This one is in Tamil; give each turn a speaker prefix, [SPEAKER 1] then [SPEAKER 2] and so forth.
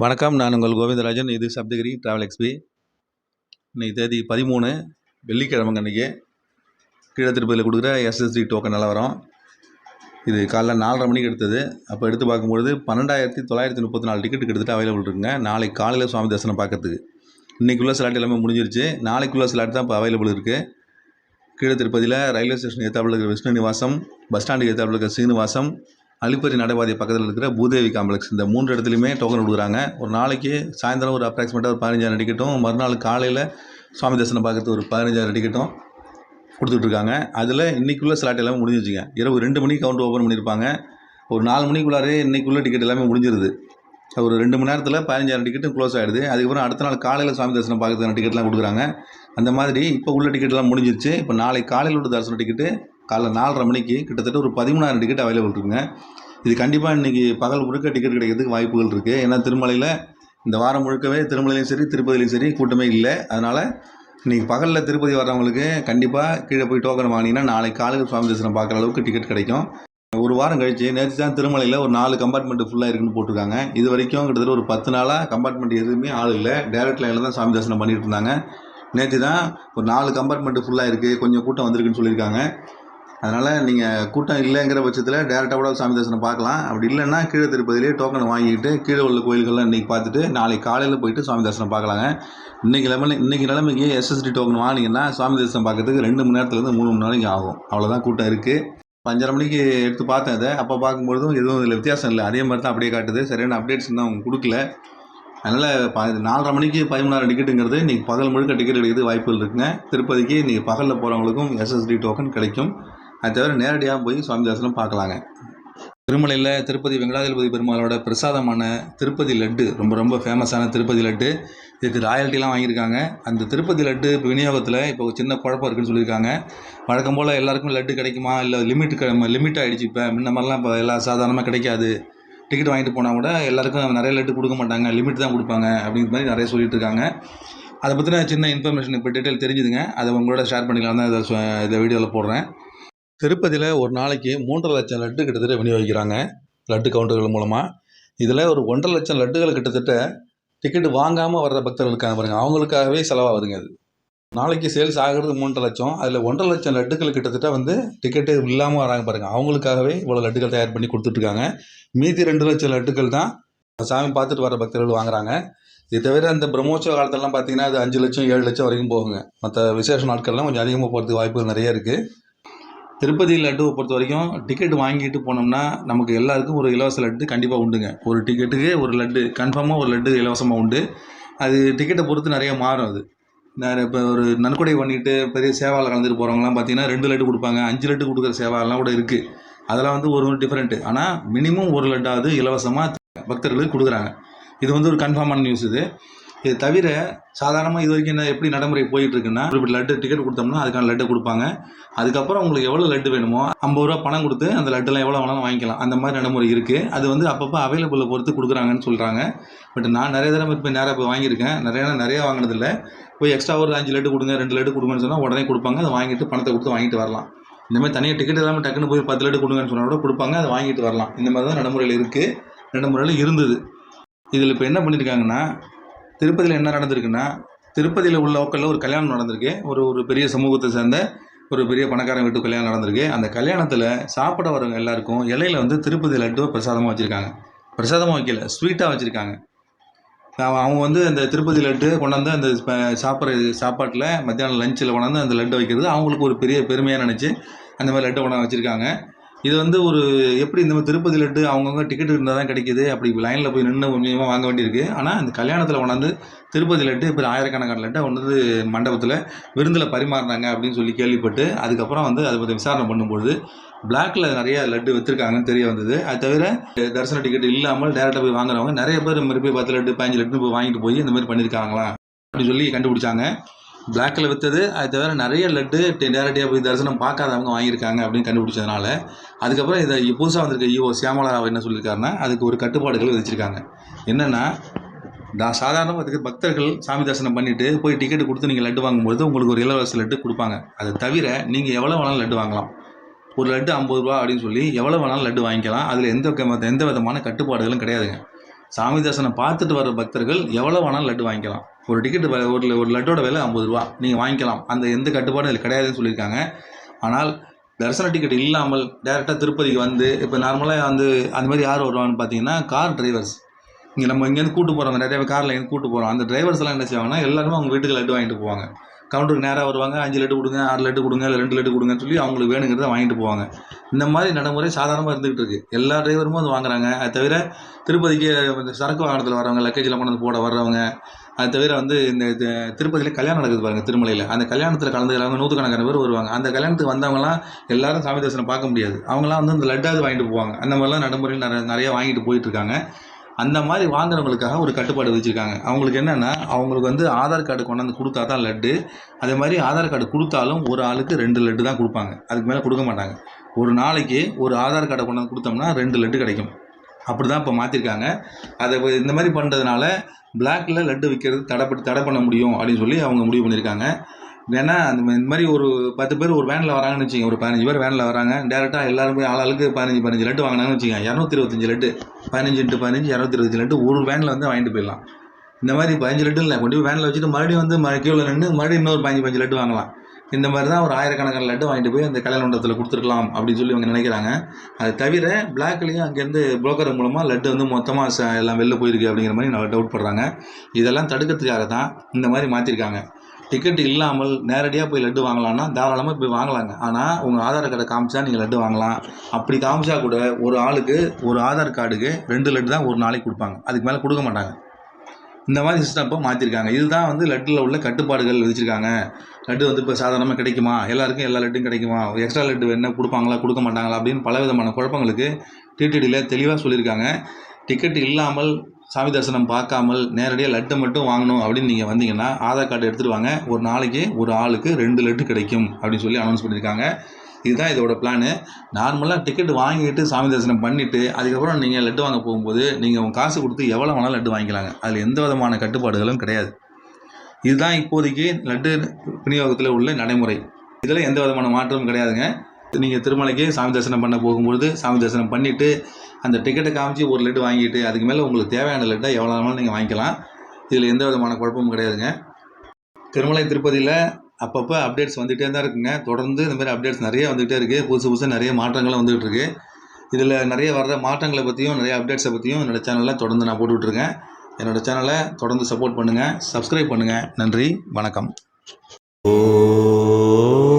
[SPEAKER 1] வணக்கம் நான் உங்கள் கோவிந்தராஜன். இது சப்தகிரி ட்ராவல் எக்ஸ்பி இன்னைக்கு தேதி பதிமூணு வெள்ளிக்கிழமை அன்றைக்கி கீழே திருப்பதியில் கொடுக்குற எஸ்எஸ்டி டோக்கன் நிலவரம் இது காலைல நாலரை மணிக்கு எடுத்தது. அப்போ எடுத்து பார்க்கும்பொழுது பன்னெண்டாயிரத்தி தொள்ளாயிரத்தி முப்பத்தி நாலு டிக்கெட் கிட்டத்தட்ட அவைலபிள் இருக்குங்க. நாளைக்கு காலையில் சுவாமி தரிசனம் பார்க்கறதுக்கு. இன்றைக்குள்ள ஸ்லாட் எல்லாமே முடிஞ்சிருச்சு. நாளைக்குள்ள ஸ்லாட் தான் இப்போ அவைலபிள் இருக்குது கீழே திருப்பதியில் ரயில்வே ஸ்டேஷன் ஏற்றாப்புல இருக்கிற விஷ்ணு நிவாசம் பஸ் ஸ்டாண்டுக்கு ஏற்றாப்புல இருக்கிற சீனிவாசம் அலிப்பரி நடைபாதை பக்கத்தில் இருக்கிற பூதேவி காம்ப்ளெக்ஸ் இந்த மூன்று இடத்துலையுமே டோக்கன் கொடுக்குறாங்க. ஒரு நாளைக்கு சாயந்தரம் ஒரு அப்ராக்சிமேட்டாக ஒரு பதினஞ்சாயிரம் டிக்கெட்டும் மறுநாள் காலையில் சுவாமி தரிசனம் பார்க்கறதுக்கு ஒரு பதினஞ்சாயிரம் டிக்கெட்டும் கொடுத்துட்ருக்காங்க அதில் இன்றைக்குள்ளே ஸ்லாட் எல்லாமே முடிஞ்சிருச்சுங்க இரவு ரெண்டு மணிக்கு கவுண்ட் ஓப்பன் பண்ணியிருப்பாங்க ஒரு நாலு மணிக்குள்ளாரே இன்றைக்குள்ளே டிக்கெட் எல்லாமே முடிஞ்சிருது. ஒரு ரெண்டு மணி நேரத்தில் பதினஞ்சாயிரம் டிக்கெட்டும் க்ளோஸ் ஆகிடுது அதுக்கப்புறம் அடுத்த நாள் காலையில் சுவாமி தரிசனம் பார்க்கறதுக்கான டிக்கெட்லாம் கொடுக்குறாங்க. அந்த மாதிரி இப்போ உள்ள டிக்கெட்லாம் முடிஞ்சிருச்சு. இப்போ நாளைக்கு காலையில் உள்ள தரிசன டிக்கெட்டு காலைல நாலரை மணிக்கு கிட்டத்தட்ட ஒரு பதிமூணாயிரம் டிக்கெட் அவைலபிள் இருக்குங்க. இது கண்டிப்பாக இன்றைக்கி பகல் முழுக்க டிக்கெட் கிடைக்கிறதுக்கு வாய்ப்புகள் இருக்குது ஏன்னா திருமலையில் இந்த வாரம் முழுக்கவே திருமலையிலையும் சரி திருப்பதிலையும் சரி கூட்டமே இல்லை. அதனால் இன்றைக்கி பகலில் திருப்பதி வர்றவங்களுக்கு கண்டிப்பாக கீழே போய் டோக்கன் வாங்கினீங்கன்னா நாளைக்கு காலையில் சுவாமி தரிசனம் பார்க்குற அளவுக்கு டிக்கெட் கிடைக்கும். ஒரு வாரம் கழிச்சு நேற்று தான் திருமலையில் ஒரு நாலு கம்பார்ட்மெண்ட் ஃபுல்லாக இருக்குன்னு போட்டிருக்காங்க. இது வரைக்கும் கிட்டத்தட்ட ஒரு பத்து நாளாக கம்பார்ட்மெண்ட் எதுவுமே ஆள் இல்லை. டேரக்ட் லைனில் தான் சாமி தரிசனம் பண்ணிட்டு இருந்தாங்க. நேற்று தான் ஒரு நாலு கம்பார்ட்மெண்ட் ஃபுல்லாக இருக்குது கொஞ்சம் கூட்டம் வந்திருக்குன்னு சொல்லியிருக்காங்க. அதனால் நீங்கள் கூட்டம் இல்லைங்கிற பட்சத்தில் டேரெக்டாக கூட சாமி தரிசனம் பார்க்கலாம். அப்படி இல்லைன்னா கீழே திருப்பதிலேயே டோக்கன் வாங்கிட்டு கீழே உள்ள கோயில்கள்லாம் இன்றைக்கி பார்த்துட்டு நாளைக்கு காலையில் போயிட்டு சாமி தரிசனம் பார்க்கலாங்க. இன்றைக்கி நிலமை இன்றைக்கி நிலைமைக்கு எஸ்எஸ்டி டோக்கன் வாங்கினீங்கன்னா சாமி தரிசனம் பார்க்கறதுக்கு ரெண்டு மணி நேரத்துலேருந்து மூணு மணி நேரம் ஆகும். அவ்வளோதான் கூட்டம் இருக்குது அஞ்சரை மணிக்கு எடுத்து பார்த்தேன் அதை. அப்போ பார்க்கும்பொழுதும் எதுவும் இதில் வித்தியாசம் இல்லை. அதே மாதிரி தான் அப்படியே காட்டுது. சரியான அப்டேட்ஸ் தான் அவங்க கொடுக்கல. அதனால் ப நாலரை மணிக்கு பதிமூணாயிரம் டிக்கெட்டுங்கிறது இன்றைக்கி பகல் முழுக்க டிக்கெட் கிடைக்கிறது வாய்ப்புகள் இருக்குங்க. திருப்பதிக்கு இன்றைக்கி பகலில் போகிறவங்களுக்கும் எஸ்எஸ்டி டோக்கன் கிடைக்கும். அது தவிர நேரடியாக போய் சுவாமி தரிசனம் பார்க்கலாங்க. திருமலையில் திருப்பதி வெங்கடாதிபதி பெருமாளோட பிரசாதமான திருப்பதி லட்டு ரொம்ப ரொம்ப ஃபேமஸான திருப்பதி லட்டு. இதுக்கு ராயல்ட்டிலாம் வாங்கியிருக்காங்க. அந்த திருப்பதி லட்டு இப்போ விநியோகத்தில் இப்போ ஒரு சின்ன குழப்பம் இருக்குன்னு சொல்லியிருக்காங்க. வழக்கம் போல் எல்லாருக்கும் லட்டு கிடைக்குமா? இல்லை லிமிட் லிமிட் ஆகிடுச்சு இப்போ. முன்ன மாதிரிலாம் இப்போ எல்லா சாதாரணமாக கிடைக்காது. டிக்கெட் வாங்கிட்டு போனால் கூட எல்லாருக்கும் நிறைய லட்டு கொடுக்க மாட்டாங்க. லிமிட் தான் கொடுப்பாங்க அப்படிங்கிற மாதிரி நிறைய சொல்லிட்டு இருக்காங்க அதை பற்றின சின்ன இன்ஃபர்மேஷன் இப்போ டீட்டெயில் தெரிஞ்சுதுங்க. அதை உங்களோட ஷேர் பண்ணிக்கலாம் தான் இதை இதை வீடியோவில் போடுறேன். திருப்பதியில் ஒரு நாளைக்கு மூன்றரை லட்சம் லட்டு கிட்டத்தட்ட விநியோகிக்கிறாங்க லட்டு கவுண்டர்கள் மூலமாக இதில் ஒரு ஒன்றரை லட்சம் லட்டுகள் கிட்டத்தட்ட டிக்கெட் வாங்காமல் வர்ற பக்தர்கள் இருக்காங்க பாருங்க. அவங்களுக்காகவே செலவாகுதுங்க அது. நாளைக்கு சேல்ஸ் ஆகிறது மூன்றரை லட்சம். அதில் ஒன்றரை லட்சம் லட்டுகள் கிட்டத்தட்ட வந்து டிக்கெட்டு இல்லாமல் வராங்க பாருங்க. அவங்களுக்காகவே இவ்வளோ லட்டுகள் தயார் பண்ணி கொடுத்துட்ருக்காங்க. மீதி ரெண்டு லட்சம் லட்டுகள் தான் சாமி பார்த்துட்டு வர பக்தர்கள் வாங்குறாங்க. இது தவிர அந்த பிரம்மோற்சவ காலத்துலலாம் பார்த்தீங்கன்னா அது அஞ்சு லட்சம் ஏழு லட்சம் வரைக்கும் போகுங்க. மற்ற விசேஷ நாட்கள்லாம் கொஞ்சம் அதிகமாக போகிறதுக்கு வாய்ப்புகள் நிறைய இருக்குது திருப்பதி லட்டுவை பொறுத்த வரைக்கும் டிக்கெட் வாங்கிட்டு போனோம்னா நமக்கு எல்லாருக்கும் ஒரு இலவச லட்டு கண்டிப்பாக உண்டுங்க. ஒரு டிக்கெட்டுக்கு ஒரு லட்டு கன்ஃபார்மாக ஒரு லட்டு இலவசமாக உண்டு. அது டிக்கெட்டை பொறுத்து நிறைய மாறும் அது. நான் இப்போ ஒரு நன்கொடை பண்ணிட்டு பெரிய சேவாவில் கலந்துட்டு போகிறவங்களாம் பார்த்தீங்கன்னா ரெண்டு லட்டு கொடுப்பாங்க அஞ்சு லட்டு கொடுக்குற சேவாலாம் கூட இருக்குது அதெல்லாம் வந்து ஒரு டிஃப்ரெண்ட்டு ஆனால் மினிமம் ஒரு லட்டாவது இலவசமாக பக்தர்களுக்கு கொடுக்குறாங்க. இது வந்து ஒரு கன்ஃபார்மான நியூஸ் இது. இது தவிர சாதாரணமாக இது வரைக்கும் என்ன எப்படி நடைமுறை போயிட்டு இருக்குன்னா குறிப்பிட்ட லட்டு டிக்கெட் கொடுத்தோம்னா அதுக்கான லட்டு கொடுப்பாங்க. அதுக்கப்புறம் உங்களுக்கு எவ்வளோ லட்டு வேணுமோ ஐம்பது ரூபா பணம் கொடுத்து அந்த லட்டுலாம் எவ்வளோ வேணாலும் வாங்கிக்கலாம். அந்த மாதிரி நடைமுறை இருக்குது அது வந்து அப்பப்போ அவைலபிளை பொறுத்து கொடுக்குறாங்கன்னு சொல்கிறாங்க பட் நான் நிறைய தடவை போய் நேராக போய் வாங்கியிருக்கேன். நிறையா நிறையா வாங்கினதில்ல. போய் எக்ஸ்ட்ரா ஒரு அஞ்சு லட்டு கொடுங்க ரெண்டு லட்டு கொடுங்கன்னு சொன்னால் உடனே கொடுப்பாங்க. அதை வாங்கிட்டு பணத்தை கொடுத்து வாங்கிட்டு வரலாம். இந்த மாதிரி தனியாக டிக்கெட் இல்லாமல் டக்குன்னு போய் பத்து லட்டு கொடுங்கன்னு சொன்னால் கூட கொடுப்பாங்க. அதை வாங்கிட்டு வரலாம். இந்த மாதிரி தான் நடைமுறையில் இருக்குது நடைமுறையில் இருந்தது. இதில் இப்போ என்ன பண்ணியிருக்காங்கன்னா திருப்பதியில் என்ன நடந்திருக்குன்னா திருப்பதியில் உள்ள லோக்கலில் ஒரு கல்யாணம் நடந்திருக்கு. ஒரு ஒரு பெரிய சமூகத்தை சேர்ந்த ஒரு பெரிய பணக்காரன் வீட்டு கல்யாணம் நடந்திருக்கு. அந்த கல்யாணத்தில் சாப்பிட வரவங்க எல்லாருக்கும் இலையில வந்து திருப்பதி லட்டுவை பிரசாதமாக வச்சுருக்காங்க. பிரசாதமாக வைக்கல ஸ்வீட்டாக வச்சுருக்காங்க. அவங்க வந்து அந்த திருப்பதி லட்டு கொண்டாந்து அந்த சாப்பிட்ற சாப்பாட்டில் மத்தியானம் லஞ்சில் கொண்டாந்து அந்த லட்டு வைக்கிறது அவங்களுக்கு ஒரு பெரிய பெருமையாக நினச்சி அந்த மாதிரி லட்டு கொண்டாந்து வச்சுருக்காங்க. இது வந்து ஒரு எப்படி இந்த மாதிரி திருப்பதி லட்டு அவங்கவுங்க டிக்கெட் இருந்தால் தான் கிடைக்கிது அப்படி லைனில் போய் நின்று கொஞ்சமாக வாங்க வேண்டியிருக்கு. ஆனால் அந்த கல்யாணத்தில் கொண்டாந்து திருப்பதி லட்டு இப்போ ஆயிரக்கணக்கான லட்டை கொண்டு வந்து மண்டபத்தில் விருந்தில் பரிமாறினாங்க அப்படின்னு சொல்லி கேள்விப்பட்டு அதுக்கப்புறம் வந்து அதை பற்றி விசாரணை பண்ணும்பொழுது பிளாக்ல நிறைய லட்டு விற்றுருக்காங்கன்னு தெரிய வந்தது. அது தவிர தரிசன டிக்கெட் இல்லாமல் டேரெக்டாக போய் வாங்குறவங்க நிறைய பேர் இந்த மாதிரி போய் பத்து லட்டு பதினஞ்சு லட்டுன்னு போய் வாங்கிட்டு போய் இந்த மாதிரி பண்ணியிருக்காங்களா? அப்படின்னு சொல்லி கண்டுபிடிச்சாங்க. பிளாக்கில் விற்றது அது தவிர நிறைய லட்டு டேரக்டாக போய் தரிசனம் பார்க்காதவங்க வாங்கியிருக்காங்க அப்படின்னு கண்டுபிடிச்சதுனால அதுக்கப்புறம் இதை புதுசாக வந்திருக்க ஈஓ சியாமலா ராவ் என்ன சொல்லியிருக்காருன்னா அதுக்கு ஒரு கட்டுப்பாடுகள் விதிச்சிருக்காங்க. என்னென்னா நான் சாதாரணமாக அதுக்கு பக்தர்கள் சாமி தரிசனம் பண்ணிவிட்டு போய் டிக்கெட் கொடுத்து நீங்கள் லட்டு வாங்கும்போது உங்களுக்கு ஒரு இலவச லட்டு கொடுப்பாங்க. அதை தவிர நீங்கள் எவ்வளோ வேணாலும் லட்டு வாங்கலாம். ஒரு லட்டு ஐம்பது ரூபா அப்படின்னு சொல்லி எவ்வளோ வேணாலும் லட்டு வாங்கிக்கலாம். அதில் எந்த எந்த விதமான கட்டுப்பாடுகளும் கிடையாதுங்க. சாமி தரிசனம் பார்த்துட்டு வர பக்தர்கள் எவ்வளோ வேணாலும் லட்டு வாங்கிக்கலாம். ஒரு டிக்கெட் ஒரு ஒரு லட்டோட விலை ஐம்பது ரூபா. நீங்கள் வாங்கிக்கலாம். அந்த எந்த கட்டுப்பாடும் இதில் கிடையாதுன்னு சொல்லியிருக்காங்க. ஆனால் தரிசன டிக்கெட் இல்லாமல் டேரெக்டாக திருப்பதிக்கு வந்து இப்போ நார்மலாக வந்து அந்த மாதிரி யார் வருவாங்கன்னு பார்த்தீங்கன்னா கார் டிரைவர்ஸ் இங்கே நம்ம இங்கேருந்து கூட்டு போகிறோம் நிறைய காரில் இருந்து கூட்டு போகிறோம் அந்த டிரைவர்ஸ் எல்லாம் என்ன செய்வாங்கன்னா எல்லாருமே அவங்க வீட்டுக்கு லட்டு வாங்கிட்டு போவாங்க. கவுண்டருக்கு நேராக வருவாங்க. அஞ்சு லட்டு கொடுங்க ஆறு லட்டு கொடுங்க இல்லை ரெண்டு லட்டு கொடுங்கன்னு சொல்லி அவங்களுக்கு வேணுங்கிறத வாங்கிட்டு போவாங்க. இந்த மாதிரி நடைமுறை சாதாரணமாக இருந்துகிட்டு இருக்கு. எல்லா டிரைவருமே அது வாங்குறாங்க. அது தவிர திருப்பதிக்கு சரக்கு வாகனத்தில் வரவங்க லக்கேஜில் கொண்டு வந்து போட வர்றவங்க அது தவிர வந்து இந்த திருப்பதியில் கல்யாணம் நடக்குது பாருங்க திருமலையில். அந்த கல்யாணத்தில் கலந்து நூற்றுக்கணக்கான பேர் வருவாங்க. அந்த கல்யாணத்துக்கு வந்தவங்கலாம் எல்லாரும் சாமி தரிசனம் பார்க்க முடியாது. அவங்களாம் வந்து இந்த லட்டாவது வாங்கிட்டு போவாங்க. அந்த மாதிரிலாம் நடைமுறையில் நிறைய நிறைய வாங்கிட்டு போயிட்டுருக்காங்க அந்த மாதிரி வாங்குறவங்களுக்காக ஒரு கட்டுப்பாடு வச்சுருக்காங்க அவங்களுக்கு என்னென்னா அவங்களுக்கு வந்து ஆதார் கார்டு கொண்டாந்து கொடுத்தா தான் லட்டு. அதே மாதிரி ஆதார் கார்டு கொடுத்தாலும் ஒரு ஆளுக்கு ரெண்டு லட்டு தான் கொடுப்பாங்க. அதுக்கு மேலே கொடுக்க மாட்டாங்க. ஒரு நாளைக்கு ஒரு ஆதார் கார்டை கொண்டாந்து கொடுத்தோம்னா ரெண்டு லட்டு கிடைக்கும். அப்படி தான் இப்போ மாற்றிருக்காங்க அதை இந்த மாதிரி பண்ணுறதுனால பிளாக்கில் லட்டு விற்கிறது தடைப்பட்டு தடை பண்ண முடியும் அப்படின்னு சொல்லி அவங்க முடிவு பண்ணியிருக்காங்க. வேணா அந்த இந்த மாதிரி ஒரு பத்து பேர் ஒரு வேனில் வராங்கன்னு வச்சுங்க ஒரு பதினஞ்சு பேர் வேனில் வராங்க. டேரெக்டாக எல்லாருமே ஆளாளுக்கு பதினஞ்சு பதினஞ்சு லட்டு வாங்கினாங்கன்னு வச்சுக்கோங்க. இரநூத்தி இருபத்தஞ்சு லட்டு. பதினஞ்சு இன்ட்டு பதினஞ்சு இரநூத்தி இருபத்தஞ்சு லட்டு ஒரு வேனில் வந்து வாங்கிட்டு போயிடலாம். இந்த மாதிரி பதினஞ்சு லட்டு இல்லை. கொண்டு போய் வேனில் வச்சுட்டு மறுபடியும் வந்து ம- கீழே நின்று மறுபடியும் இன்னொரு பதினஞ்சு பதினஞ்சு லட்டு வாங்கலாம். இந்த மாதிரி தான் ஒரு ஆயிரக்கணக்கான லட்டு வாங்கிட்டு போய் அந்த கல்யாண மண்டபத்தில் கொடுத்துருக்கலாம் அப்படின்னு சொல்லி அவங்க நினைக்கிறாங்க. அது தவிர பிளாக்லேயும் அங்கேருந்து புரோக்கர் மூலமாக லட்டு வந்து மொத்தமாக எல்லாம் வெளில போயிருக்கு அப்படிங்கிற மாதிரி நான் டவுட் படுறாங்க. இதெல்லாம் தடுக்கிறதுக்காக தான் இந்த மாதிரி மாற்றிருக்காங்க டிக்கெட் இல்லாமல் நேரடியாக போய் லட்டு வாங்கலாம்னா தாராளமாக போய் வாங்கலாங்க. ஆனால் உங்கள் ஆதார் கார்டை காமிச்சா நீங்கள் லட்டு வாங்கலாம். அப்படி காமிச்சா கூட ஒரு ஆளுக்கு ஒரு ஆதார் கார்டுக்கு ரெண்டு லட்டு தான் ஒரு நாளைக்கு கொடுப்பாங்க. அதுக்கு மேலே கொடுக்க மாட்டாங்க. இந்த மாதிரி சிஸ்டம் இப்போ மாற்றிருக்காங்க இதுதான் வந்து லட்டில் உள்ள கட்டுப்பாடுகள் விதிச்சிருக்காங்க. லட்டு வந்து இப்போ சாதாரணமாக கிடைக்குமா? எல்லாருக்கும் எல்லா லட்டும் கிடைக்குமா? எக்ஸ்ட்ரா லட்டு வேணால் கொடுப்பாங்களா? கொடுக்க மாட்டாங்களா? அப்படின்னு பல விதமான குழப்பங்களுக்கு டிடிடியில் தெளிவாக சொல்லியிருக்காங்க. டிக்கெட் இல்லாமல் சாமி தரிசனம் பார்க்காமல் நேரடியாக லட்டு மட்டும் வாங்கணும் அப்படின்னு நீங்கள் வந்தீங்கன்னா ஆதார் கார்டு எடுத்துகிட்டு வாங்க. ஒரு நாளைக்கு ஒரு ஆளுக்கு ரெண்டு லட்டு கிடைக்கும் அப்படின்னு சொல்லி அனௌன்ஸ் பண்ணியிருக்காங்க இதுதான் இதோட பிளானு நார்மலாக டிக்கெட் வாங்கிட்டு சாமி தரிசனம் பண்ணிவிட்டு அதுக்கப்புறம் நீங்கள் லட்டு வாங்க போகும்போது நீங்கள் உங்கள் காசு கொடுத்து எவ்வளோ வேணாலும் லட்டு வாங்கிக்கலாங்க. அதில் எந்த விதமான கட்டுப்பாடுகளும் கிடையாது. இதுதான் இப்போதைக்கு லட்டு விநியோகத்தில் உள்ள நடைமுறை. இதில் எந்த விதமான மாற்றமும் கிடையாதுங்க. நீங்கள் திருமலைக்கு சாமி தரிசனம் பண்ண போகும்பொழுது சாமி தரிசனம் பண்ணிவிட்டு அந்த டிக்கெட்டை காமிச்சு ஒரு லட்டு வாங்கிட்டு அதுக்கு மேலே உங்களுக்கு தேவையான லட்டை எவ்வளோ வேணாலும் நீங்கள் வாங்கிக்கலாம். இதில் எந்த விதமான குழப்பமும் கிடையாதுங்க. திருமலை திருப்பதியில் அப்பப்போ அப்டேட்ஸ் வந்துகிட்டே தான் இருக்குங்க. தொடர்ந்து இந்த மாதிரி அப்டேட்ஸ் நிறைய வந்துகிட்டே இருக்குது புதுசு புதுசாக நிறைய மாற்றங்களும் வந்துகிட்டு இதில் நிறைய வர்ற மாற்றங்களை பற்றியும் நிறைய அப்டேட்ஸை பற்றியும் என்னோடய சேனலில் தொடர்ந்து நான் போட்டுட்ருக்கேன் என்னோடய சேனலை தொடர்ந்து சப்போர்ட் பண்ணுங்கள் சப்ஸ்கிரைப் பண்ணுங்கள் நன்றி வணக்கம்.
[SPEAKER 2] ஓ